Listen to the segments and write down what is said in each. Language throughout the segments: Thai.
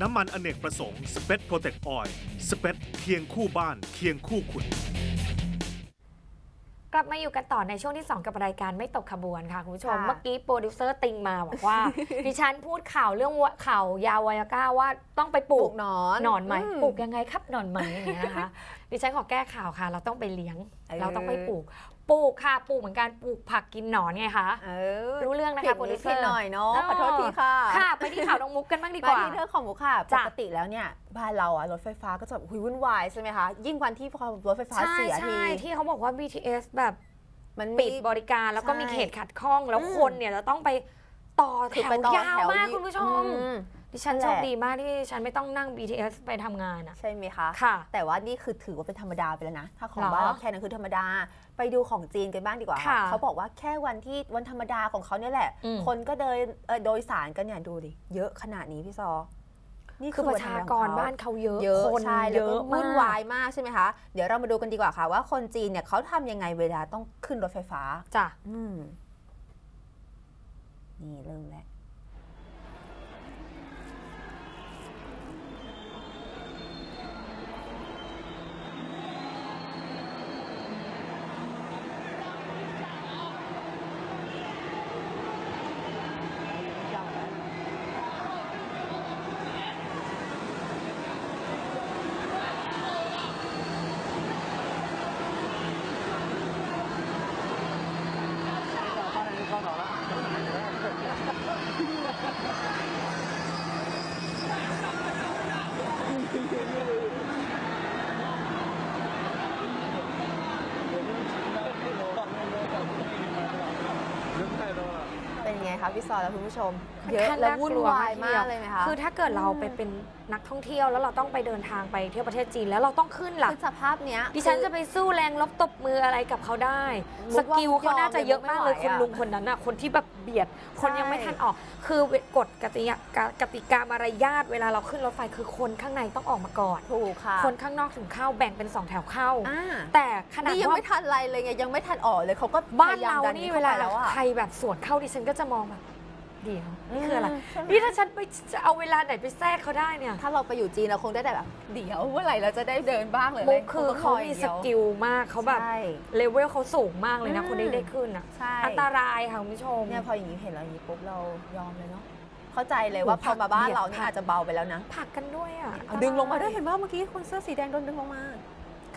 น้ำมันอเนกประสงค์สเปซโปรเทคออยล์สเปซเคียงคู่บ้านเคียงคู่คุณ กลับมาอยู่กันต่อในช่วงที่ 2 กับรายการไม่ตกขบวนค่ะคุณผู้ชม ค่ะ เมื่อกี้โปรดิวเซอร์ติงมาบอกว่า ดิฉันพูดข่าวเรื่องวะข่าวยาวายาก้าว่าต้องไปปปลูลูกกหนอนหนอนไหมมปลูกยังไงครับหนอนไหมอย่างเงี้ยนะคะ ดิฉันขอแก้ข่าวค่ะ เราต้องไปเลี้ยง เออเราต้องไปปลูก ปลูกค่ะ ปลูกเหมือนกันปลูกผักกินหนอนไงคะ เออรู้เรื่องนะคะผิดโปรดินิวดเซอร์ผิดหน่อยเนาะเออขอโทษทีค่ะ ค่ะ ไปที่ข่าวน้องมุกกันบ้างดีกมาว่าที่เรื่องของหมูค่ะปจ้ะกติแล้วเนี่ยบ้านเราอะรถไฟฟ้าก็จะแบบหุยวุ่นวายใช่ไหมคะ ยิ่งวันที่พอรถไฟฟ้าใช่เสียทีใช่ที่เขาบอกว่า BTS แบบมันปิดบริการแล้วก็ใช่มีเขตขัดข้องแล้วอืมคนเนี่ยจะต้องไปต่อแถคือวไปต่อยาวแถวมากยิคุณผู้ชมอืม ดิฉันนั่นโชแหละคดีมากที่ฉันไม่ต้องนั่ง BTS ไปทำงานอะใช่ไหมคะค่ะ แต่ว่านี่คือถือว่าเป็นธรรมดาไปแล้วนะ ถ้าของเหรอบ้านเราแค่นั้นคือธรรมดา ไปดูของจีนกันบ้างดีกว่าค่ะเขาบอกว่าแค่วันที่วันธรรมดาของเขาเนี่ยแหละ อืม คนก็เดินเอ่อโดยสารกันเนี่ยดูดิ เยอะขนาดนี้พี่ซอ นี่คือประชาวันธมดกขรองเขบ้านเขาเยอะเยอะคนใช่เยแล้วก็อะวุ่นมาวากยมากใช่ไหมคะเดี๋ยวเรามาดูกันดีกว่าค่ะ ว่าคนจีนเนี่ยเขาทำยังไงเวลาต้องขึ้นรถไฟฟ้า จ้ะ อืม นี่เริ่มแล้ว คะพี่ซอและคุณผู้ชม เยอะค่นข้างและน่วุ่นกลัวายทีมาดีกเลยไหมคะคือถ้าเกิดเราไปเป็นนักท่องเที่ยวแล้วเราต้องไปเดินทางไปเที่ยวประเทศจีนแล้วเราต้องขึ้นหลักคือสภาพเนี้ยดิฉันคือจะไปสู้แรงลบตบมืออะไรกับเขาได้มุสกว่ากิลเขาน่าจะเยอะมากเลยไม่ไหวคุณอะลุงคนนั้นน่ะคนที่แบบเบียด คนใช่ยังไม่ทันออก คือกฎกติกากติกามารยาทเวลาเราขึ้นรถไฟคือคนข้างในต้องออกมาก่อนถูกค่ะคนข้างนอกถึงเข้าแบ่งเป็นสองแถวเข้าอ่าแต่ขนาดนี่ยังว่าไม่ทันอะไรเลยไงยังไม่ทันออกเลยเขาก็บ้านพยยมเราดันี่ข้เวลาไปแล้วอะใครแบบสวนเข้าดิฉันก็จะมองแบบ เดี๋ยวนี่คืออะไรมใช่ไหมนี่ถ้าฉันไปจะเอาเวลาไหนไปแทรกเขาได้เนี่ยถ้าเราไปอยู่จีนเราคงได้แต่แบบเดี๋ยวเมื่อไหร่เราจะได้เดินบ้างเลยมุกคือเขามีสลกิลมากเขาแบบใช่เลเวลเขาสูงมากเลยนะอืมคนที่ได้ขึ้นอะใช่อันตรายค่ะคุณผู้ชมเนี่ยพออย่างนี้เห็นเราอย่างนี้ปุ๊บเรายอมเลยเนาะเข้าใจเลยว่าโอ้พอมาบ้านเราเบียดเนี่ยอาจจะเบาไปแล้วนะผลักกันด้วยอะเอาดึงลงมาด้วยเห็นว่าเมื่อกี้คนเสื้อสีแดงโดนดึงลงมา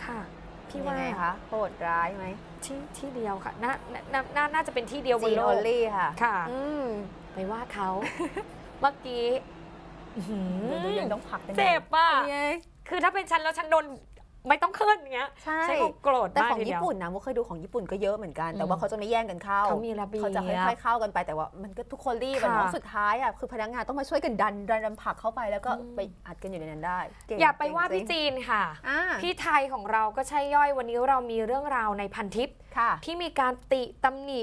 ค่ะพี่ยัว่างไงคะโหดร้ายไหมที่ที่เดียวค่ะน่าน่าน่าน่าจะเป็นที่เดียวบจีนนโลโอกลี่ค่ะค่ะอืม ไปว่าเขาเมื่อกี้อื้อหือดูๆยังต้องผลักกันอยู่เจ็บอะไงคือถ้าเป็นฉันแล้วฉันโดนไม่ต้องขึ้นอย่างเงี้ยใช่ฉันคงโกรธแต่มากของทีเดีญี่ยวปุ่นนะมุกเคยดูของญี่ปุ่นก็เยอะเหมือนกัน แต่อืมว่าเขาจะไม่แย่งกันเข้าเขามีระเบียบเขาจะค่อยๆเข้ากันไปแต่ว่ามันก็ทุกคนรีบอะค่ะเนาะสุดท้ายอะคือพนักงานต้องมาช่วยกันดันดันดันผลักเข้าไปแล้วก็อืมไปอัดกันอยู่ในนั้นได้เก่งอย่าไปว่าเก่พี่งจริงจีนค่ะอ่าพี่ไทยของเราก็ใช่ย่อยวันนี้เรามีเรื่องราวในพันทิปค่ะที่มีการติตำหนิ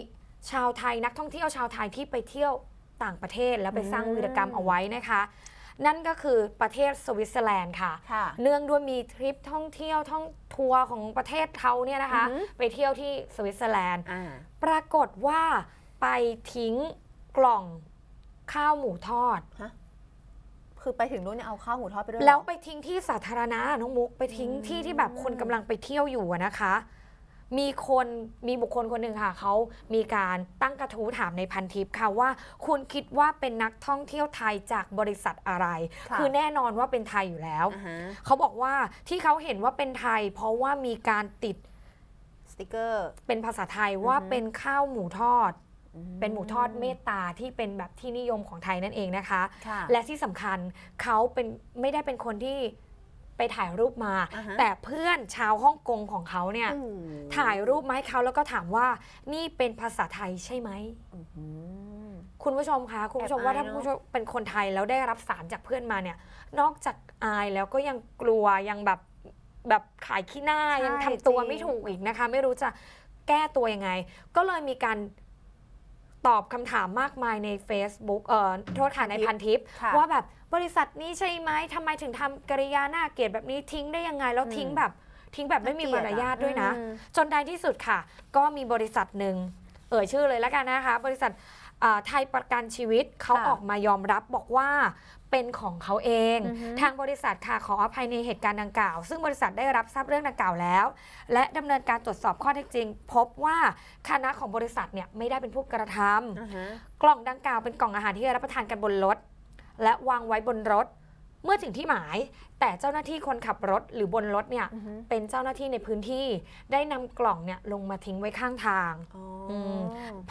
ชาวไทยนักท่องเที่ยวชาวไทยที่ไปเที่ยว ต่างประเทศแล้วไปสร้างอืมวีรกรรมเอาไว้นะคะ นั่นก็คือประเทศสวิตเซอร์แลนด์ค่ะ ค่ะ เนื่องด้วยมีทริปท่องเที่ยวท่องทัวร์ของประเทศเขาเนี่ยนะคะ อือหือ ไปเที่ยวที่สวิตเซอร์แลนด์ อ่า ปรากฏว่าไปทิ้งกล่องข้าวหมูทอด คือไปถึงนู้นเนี่ยเอาข้าวหมูทอดไปด้วยเหรอ แล้วไปทิ้งที่สาธารณะน้องมุกไปทิ้งอืมที่ที่แบบคนกำลังไปเที่ยวอยู่อะนะคะ มีคนมีบุคคลคนหนึ่งค่ะเขามีการตั้งกระทู้ถามในพันทิปค่ะว่า คุณคิดว่าเป็นนักท่องเที่ยวไทยจากบริษัทอะไร ค่ะคือแน่นอนว่าเป็นไทยอยู่แล้ว อ่าฮะเขาบอกว่าที่เขาเห็นว่าเป็นไทย เพราะว่ามีการติดสติกเกอร์ เป็นภาษาไทยว่าอือฮึ เป็นข้าวหมูทอด เป็นหมูทอดเมตตาที่เป็นแบบที่นิยมของไทยนั่นเองนะคะ ค่ะและที่สำคัญเขาเป็นไม่ได้เป็นคนที่ ไปถ่ายรูปมา อ่าฮะ แต่เพื่อนชาวฮ่องกงของเขาเนี่ยอืมถ่ายรูปมาให้เขาแล้วก็ถามว่านี่เป็นภาษาไทยใช่ไหม อื้อหือ คุณผู้ชมคะคุณผู้ชมแอบว่าอายถ้าเนอะผู้ชมเป็นคนไทยแล้วได้รับสารจากเพื่อนมาเนี่ย นอกจากอายแล้วก็ยังกลัวยังแบบแบบขายขี้หน้ายังทำตัวไม่ถูกอีกนะคะ ไม่รู้จะแก้ตัวยังไง ก็เลยมีการ ตอบคำถามมากมายใน Facebook เอ่อโทษค่ะในพันทิปค่ะว่าแบบบริษัทนี้ใช่ไหมทำไมถึงทำกริยาหน้าเกลียดแบบนี้ทิ้งได้ยังไง แล้วอืมทิ้งแบบ ทิ้งแบบไม่มีมารยาทด้วยนะ อืม จนในที่สุดค่ะ ก็มีบริษัทหนึ่งเอ่ยชื่อเลยแล้วกันนะคะ บริษัทอ่า ไทยประกันชีวิตเขาค่ะออกมายอมรับบอกว่าเป็นของเขาเองอือฮึทางบริษัทค่ะขออภัยในเหตุการณ์ดังกล่าว ซึ่งบริษัทได้รับทราบเรื่องดังกล่าวแล้ว และดำเนินการตรวจสอบข้อเท็จจริง พบว่าคณะของบริษัทเนี่ยไม่ได้เป็นผู้กระทำอ่าฮะกล่องดังกล่าวเป็นกล่องอาหารที่รับประทานกันบนรถและวางไว้บนรถ เมื่อถึงที่หมาย แต่เจ้าหน้าที่คนขับรถหรือบนรถเนี่ยอือฮึ เป็นเจ้าหน้าที่ในพื้นที่ได้นำกล่องเนี่ยลงมาทิ้งไว้ข้างทาง อ๋ออม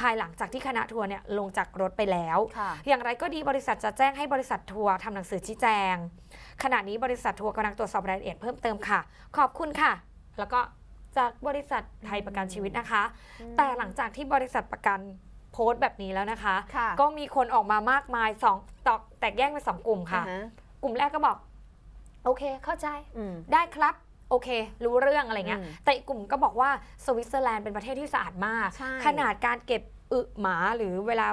ภายหลังจากที่คณะทัวร์เนี่ยลงจากรถไปแล้ว ค่ะ อย่างไรก็ดีบริษัทจะแจ้งให้บริษัททัวร์ทำหนังสือชี้แจง ขณะนี้บริษัททัวร์กำลังตรวจสอบรายละเอียดเพิ่มเติมค่ะ ขอบคุณค่ะ แล้วก็จากบริษัทไทยประกันชีวิตนะคะ แต่หลังจากที่บริษัทประกันโพสต์แบบนี้แล้วนะคะ ค่ะก็มีคนออกมามากมายสองตอกแตกแยกเป็นสองกลุ่มค่ะ อ่าฮ กลุ่มแรกก็บอก โอเคเข้าใจอืมได้ครับโอเค รู้เรื่องอะไรเงี้ยอืมแต่อีกกลุ่มก็บอกว่าสวิตเซอร์แลนด์เป็นประเทศที่สะอาดมากใช่ขนาดการเก็บอึหมาหรือเวลา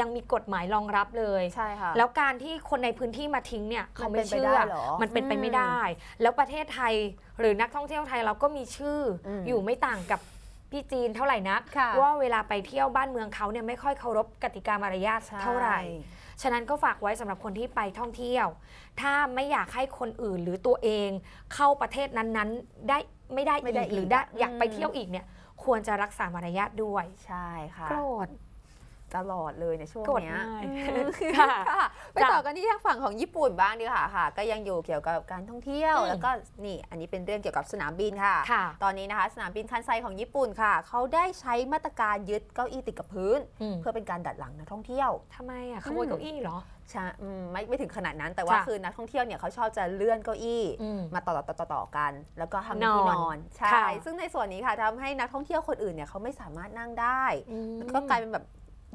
ยังมีกฎหมายรองรับเลยใช่ค่ะแล้วการที่คนในพื้นที่มาทิ้งเนี่ยเขาไม่มันเป็นไปเชื่ได้อเหรอมันเป็นไปไม่อืมได้ แล้วประเทศไทยหรือนักท่องเที่ยวไทยเราก็มีชื่ออมอยู่ไม่ต่างกับ พี่จีนเท่าไหร่นัก ค่ะ ว่าเวลาไปเที่ยวบ้านเมืองเขาเนี่ยไม่ค่อยเคารพกติกามารยาทเท่าไหร่ ฉะนั้นก็ฝากไว้สำหรับคนที่ไปท่องเที่ยว ถ้าไม่อยากให้คนอื่นหรือตัวเองเข้าประเทศนั้นๆ ได้ไม่ได้ไม่ได้อีกหรืออีกได้อะอยากไปอืมเที่ยวอีกเนี่ยควรจะรักษามารยาทด้วยใช่ค่ะ โกรธ ตลอดเลยในช่วงโกรธเนี้ยง่ายอืมค่ะ ค่ะไปจ้ะต่อกันที่ทางฝั่งของญี่ปุ่นบ้างดีกว่าค่ะ ก็ยังอยู่เกี่ยวกับการท่องเที่ยว อืม แล้วก็นี่อันนี้เป็นเรื่องเกี่ยวกับสนามบินค่ะ ค่ะ ตอนนี้นะคะสนามบินคันไซของญี่ปุ่นค่ะ เขาได้ใช้มาตรการยึดเก้าอี้ติดกับพื้น อืมเพื่อเป็นการดัดหลังนักท่องเที่ยว ทำไมอะขโมยอืมเก้าอี้เหรอ ใช่อืมไม่ไม่ถึงขนาดนั้นแต่ว่าจ้ะคือนักท่องเที่ยวเนี่ยเขาชอบจะเลื่อนเก้าอี้ อืม มาต่อต่อต่อต่อกัน แล้วก็ทำเป็นนอนที่นอนใช่ ค่ะ ซึ่งในส่วนนี้ค่ะทำให้นักท่องเที่ยวคนอื่นเนี่ยเขาไม่สามารถนั่งได้ อืม ก็กลายเป็นแบบ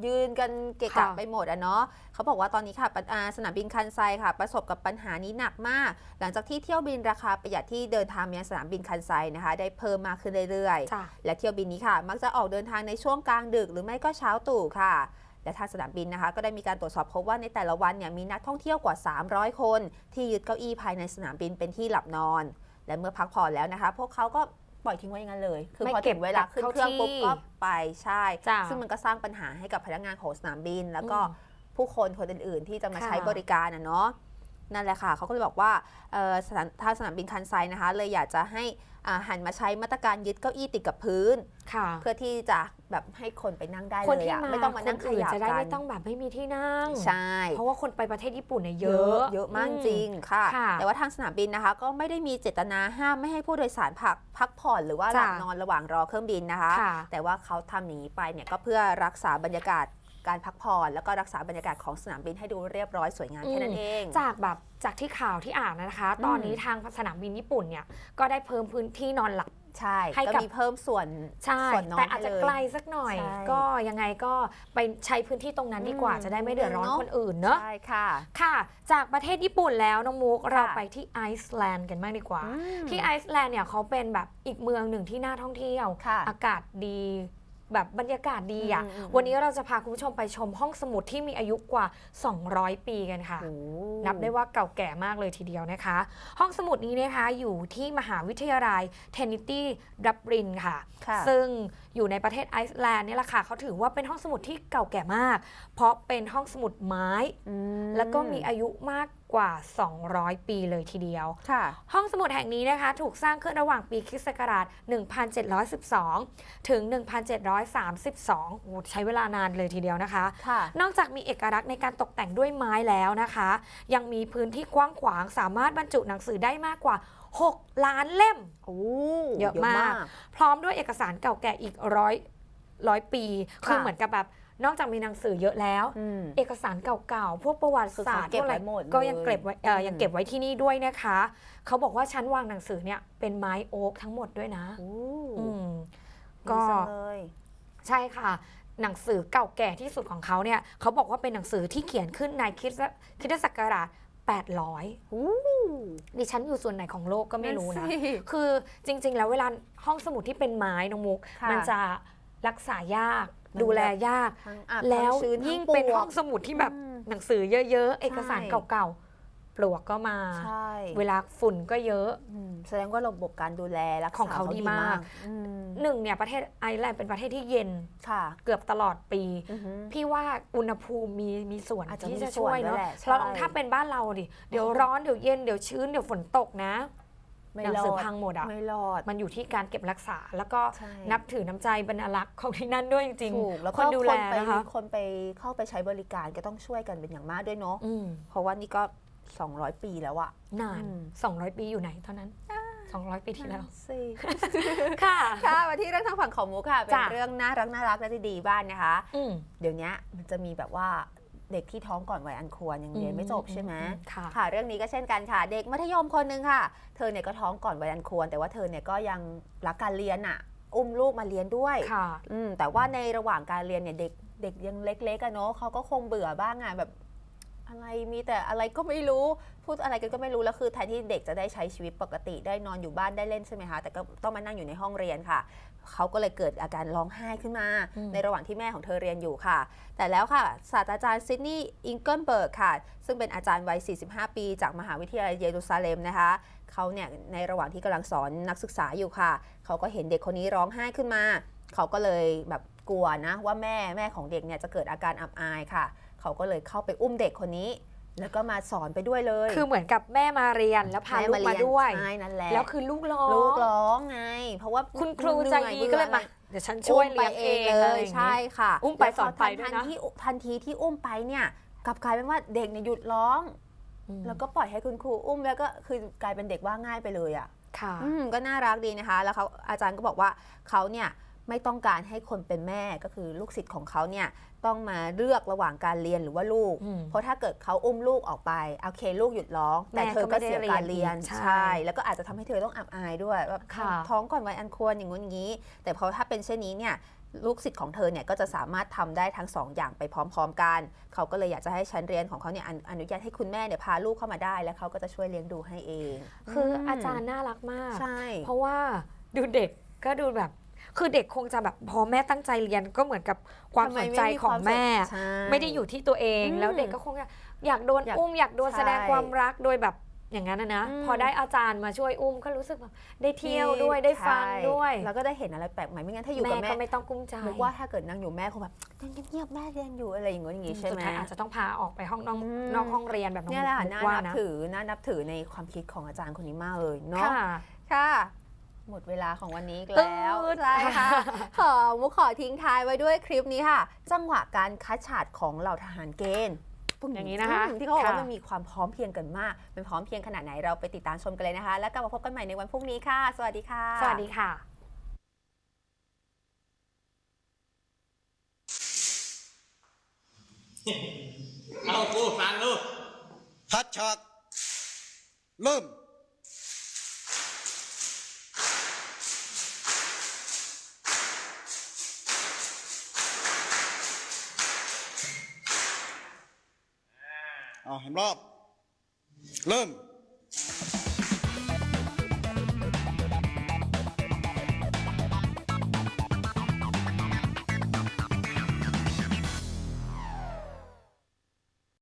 ยืนกันเกะกะค่ะ ไปหมดอะเนาะเขาบอกว่าตอนนี้ค่ะปะอ่าสนามบินคันไซค่ะ ประสบกับปัญหานี้หนักมาก หลังจากที่เที่ยวบินราคาประหยัดที่เดินทางมายังสนามบินคันไซนะคะ ได้เพิ่มมากขึ้นเรื่อยจ้ะๆและเที่ยวบินนี้ค่ะ มักจะออกเดินทางในช่วงกลางดึกหรือไม่ก็เช้าตรู่ค่ะ และทางสนามบินนะคะ ก็ได้มีการตรวจสอบพบว่าในแต่ละวันเนี่ยมีนักท่องเที่ยวกว่า 300 คน ที่ยึดเก้าอี้ภายในสนามบินเป็นที่หลับนอน และเมื่อพักผ่อนแล้วนะคะ พวกเขาก็ ปล่อยทิ้งไว้อย่างนั้นเลย คือไม่พอเก็ถึบงเวลาขึ้นเข้าเครื่องปุ๊บที่ก็ไปใช่จ้ะซึ่งมันก็สร้างปัญหาให้กับพนักงานของสนามบิน แล้วก็อืมผู้คนคนอื่น ๆ ที่จะมาค่ะใช้บริการนะเนาะ นั่นแหละค่ะเขาก็เลยบอกว่าเอ่อสถานทางสนามบินคันไซนะคะ เลยอยากจะให้อ่าหันมาใช้มาตรการยึดเก้าอี้ติดกับพื้นค่ะเพื่อที่จะแบบให้คนไปนั่งได้คนเลยที่อะมาไม่ต้องมานั่งคขอื่ยับจะได้กัไม่นต้องแบบไม่มีที่นั่งใช่เพราะว่าคนไปประเทศญี่ปุ่นเนี่ยเยเยอะอะเยอะมากอืจริงค่ะค่ะ แต่ว่าทางสนามบินนะคะ ก็ไม่ได้มีเจตนาห้ามไม่ให้ผู้โดยสารพักพักผ่อนหรือว่าหลับจ้ะนอนระหว่างรอเครื่องบินนะคะค่ะแต่ว่าเขาทำอย่างนี้ไปเนี่ยก็เพื่อรักษาบรรยากาศ การพักผ่อนแล้วก็รักษาบรรยากาศของสนามบินให้ดูเรียบร้อยสวยงามแค่นั้นเอง จากแบบจากที่ข่าวที่อ่านนะคะอืมตอนนี้ทางสนามบินญี่ปุ่นเนี่ยก็ได้เพิ่มพื้นที่นอนหลับใช่ให้ก็กับมีเพิ่มส่วนใช่ส่วนนอนแต่อาจจะให้เลยไกลสักหน่อยใช่ก็ยังไงก็ไปใช้พื้นที่ตรงนั้นดีกว่าอืมจะได้ไม่เดือดร้อนเนอะคนอื่นเนอะใช่ค่ะค่ะ จากประเทศญี่ปุ่นแล้วน้องมุกเราค่ะไปที่ไอซ์แลนด์กันบ้างดีกว่าอืมที่ไอซ์แลนด์เนี่ยเขาเป็นแบบอีกเมืองหนึ่งที่น่าท่องเที่ยวค่ะอากาศดี แบบบรรยากาศดีอะอืมอืมอืมวันนี้เราจะพาคุณผู้ชมไปชมห้องสมุดที่มีอายุกว่า 200 ปีกันค่ะโอ้นับได้ว่าเก่าแก่มากเลยทีเดียวนะคะ ห้องสมุดนี้นะคะอยู่ที่มหาวิทยาลัยเทนนิตี้ดับรินค่ะค่ะซึ่งอยู่ในประเทศไอซ์แลนด์เนี่ยแหละค่ะเขาถือว่าเป็นห้องสมุดที่เก่าแก่มาก เพราะเป็นห้องสมุดไม้อืมแล้วก็มีอายุมาก กว่า 200 ปีเลยทีเดียวค่ะห้องสมุดแห่งนี้นะคะถูกสร้างขึ้นระหว่างปีคริสต์ศักราช 1712 ถึง 1732โอ้โหใช้เวลานานเลยทีเดียวนะคะค่ะนอกจากมีเอกลักษณ์ในการตกแต่งด้วยไม้แล้วนะคะ ยังมีพื้นที่กว้างขวางสามารถบรรจุหนังสือได้มากกว่า 6 ล้านเล่มโอ้เยอะมาก พร้อมด้วยเอกสารเก่าแก่อีกร้อยร้อยปีค่ะคือเหมือนกับแบบ นอกจากมีหนังสือเยอะแล้วอืมเอกสารเก่าๆ พวกประวัติศาสตร์คือเขาเก็บพวอะไรไว้หมดเลยก็ยังเก็บไว้เอ่ออมยังเก็บไว้ที่นี่ด้วยนะคะ เขาบอกว่าชั้นวางหนังสือเนี่ยเป็นไม้โอ๊กทั้งหมดด้วยนะโอ้อืมก็ก็เลยใช่ค่ะหนังสือเก่าแก่ที่สุดของเขาเนี่ยเขาบอกว่าเป็นหนังสือที่เขียนขึ้นในคริสตคริสตศักราช800อู้ดิฉันอยู่ส่วนไหนของโลกก็ไม่รู้นะสิคือจริง ๆ แล้วเวลาห้องสมุดที่เป็นไม้น้องมุกค่ะมันจะรักษายากมัน ดูแลยากทั้งอับแล้วทั้งชื้นยิ่งทั้เป็นปวกห้องสมุดที่แบบอืมหนังสือเยอะๆ เอกสารใช่เก่าๆ ปลวกก็มาใช่เวลาฝุ่นก็เยอะอืมแสดงว่าระบบการดูแลรักษาของเขาดีมากอืมหนึ่งเนี่ยประเทศไอร์แลนด์เป็นประเทศที่เย็นค่ะเกือบตลอดปีอือหือพี่ว่าอุณหภูมิมีมีส่วนอาจจะที่มีจะส่ช่ววนยด้วยเนาะแหละใช่เราถ้าเป็นบ้านเราดิ เดี๋ยวร้อนเดี๋ยวเย็นเดี๋ยวชื้นเดี๋ยวฝนตกนะ ไม่หนังรอสือดพังหมดอะไม่รอดมันอยู่ที่การเก็บรักษา แล้วก็ใช่นับถือน้ำใจบรรลักษ์ของที่นั่นด้วยจริงถูกแล้วคก็นดูแลไปนะคะคนไปเข้าไปใช้บริการก็ต้องช่วยกันเป็นอย่างมากด้วยเนาะอืมเพราะว่านี่ก็ 200 ปีแล้วอะนานอืม200 ปีอยู่ไหนเท่านั้น200 ปีที่แล้วสิค่ะ ค่ะมาที่เรื่องทางฝั่งของมุกค่ะ เป็นจ้ะเรื่องน่ารักน่ารักและดีๆบ้านนะคะอืมเดี๋ยวนี้มันจะมีแบบว่า เด็กที่ท้องก่อนวัยอันควรยังเรียนไม่จบใช่ไหมค่ะค่ะ เรื่องนี้ก็เช่นกันค่ะ เด็กมัธยมคนหนึ่งค่ะ เธอเนี่ยก็ท้องก่อนวัยอันควร แต่ว่าเธอเนี่ยก็ยังรักการเรียนอะ อุ้มลูกมาเรียนด้วยค่ะอืมแต่ว่าในระหว่างการเรียนเนี่ยเด็กเด็กยังเล็กๆอะเนาะเขาก็คงเบื่อบ้างอะแบบอะไรมีแต่อะไรก็ไม่รู้พูดอะไรกันก็ไม่รู้แล้วคือแทนที่เด็กจะได้ใช้ชีวิตปกติได้นอนอยู่บ้านได้เล่นใช่ไหมคะแต่ก็ต้องมานั่งอยู่ในห้องเรียนค่ะ เขาก็เลยเกิดอาการร้องไห้ขึ้นมาอืมในระหว่างที่แม่ของเธอเรียนอยู่ค่ะ แต่แล้วค่ะ ศาสตราจารย์ซิดนีย์อิงเกิลเบิร์กค่ะ ซึ่งเป็นอาจารย์วัย 45 ปี จากมหาวิทยาลัยเยรูซาเล็มนะคะเขาเนี่ยในระหว่างที่กำลังสอนนักศึกษาอยู่ค่ะ เขาก็เห็นเด็กคนนี้ร้องไห้ขึ้นมา เขาก็เลยแบบกลัวนะว่าแม่แม่ของเด็กเนี่ยจะเกิดอาการอับอายค่ะ เขาก็เลยเข้าไปอุ้มเด็กคนนี้ แล้วก็มาสอนไปด้วยเลย คือเหมือนกับแม่มาเรียนแล้วพาลูกมาแเรีนด้วยใช่นั่นแหละแล้วคือลูกร้องลูกร้องไง เพราะว่าคุณครูใจดีหนื่อก็เลยมาบื่อเดี๋ยวฉันช่วยอุ้มเลี้ยงเองเลอะไรยอย่างงี้ใช่ค่ะ อุ้มไปแล้วพสอนไปด้วยนะทันที่ทันทีที่อุ้มไปเนี่ยกลับกลายเป็นว่าเด็กเนี่ยหยุดร้องอืมแล้วก็ปล่อยให้คุณครูอุ้มแล้วก็คือกลายเป็นเด็กว่าง่ายไปเลยอะค่ะอืมก็น่ารักดีนะคะ แล้วเขาอาจารย์ก็บอกว่าเขาเนี่ย ไม่ต้องการให้คนเป็นแม่ก็คือลูกศิษย์ของเขาเนี่ยต้องมาเลือกระหว่างการเรียนหรือว่าลูกอืมเพราะถ้าเกิดเขาอุ้มลูกออกไปโอเคลูกหยุดร้อง แต่แม่เธอก็ไม่ก็ได้เสียการเรียนเรียนอีกใช่ใช่ แล้วก็อาจจะทำให้เธอต้องอับอายด้วยแบบค่ะท้องก่อนวัยอันควรอย่างงู้นอย่างนี้ แต่พอถ้าเป็นเช่นนี้เนี่ยลูกศิษย์ของเธอเนี่ยก็จะสามารถทำได้ทั้งสองอย่างไปพร้อม ๆ กัน เขาก็เลยอยากจะให้ชั้นเรียนของเขาเนี่ยอนุอนุญาตให้คุณแม่เนี่ยพาลูกเข้ามาได้ แล้วเขาก็จะช่วยเลี้ยงดูให้เอง คืออาจารย์น่ารักมากใช่เพราะว่าดูเด็กก็ดูแบบ คือเด็กคงจะแบบพอแม่ตั้งใจเรียนก็เหมือนกับความทำสไนใจของแม่ใช่ไม่ได้อยู่ที่ตัวเองอืมแล้วเด็กก็คงอยากโดนอยากอุ้มอยากโดนใช่แสดงความรักโดยแบบอย่างนั้นนะนะอืมพอได้อาจารย์มาช่วยอุ้มก็รู้สึกแบบได้เที่ยวด้วยได้ฟังใช่ด้วย แล้วก็ได้เห็นอะไรแปลกใหม่ไม่งั้นถ้าอยู่แม่กับแม่ก็ไม่ต้องกุ้มใจนึกว่าถ้าเกิดนั่งอยู่แม่คงแบบเงียบๆแม่เรียนอยู่อะไรอย่างเงี้ยอย่างงี้ใช่สุดไหมท้ายอาจจะต้องพาออกไปห้องนอกอืมนอกห้องเรียนแบบน้องเนี่ยแหละค่ะมุกน่าว่านับนะถือน่านับถือในความคิดของอาจารย์คนนี้มากเลยเนาะค่ะค่ะ หมดเวลาของวันนี้อีกแล้วตืดใช่ค่ะขอมุกขอทิ้งท้ายไว้ด้วยคลิปนี้ค่ะ จังหวะการคัดฉาดของเหล่าทหารเกณฑ์ปึ้อย่างนี้นะคะอืมที่เขาบอกว่าค่ะมันมีความพร้อมเพรียงกันมากเป็นพร้อมเพรียงขนาดไหนเราไปติดตามชมกันเลยนะคะ แล้วกลับมาพบกันใหม่ในวันพรุ่งนี้ค่ะ สวัสดีค่ะ สวัสดีค่ะเอากูฟังลูกพัดฉากเริ่ม เอาเห็นรอบ เริ่ม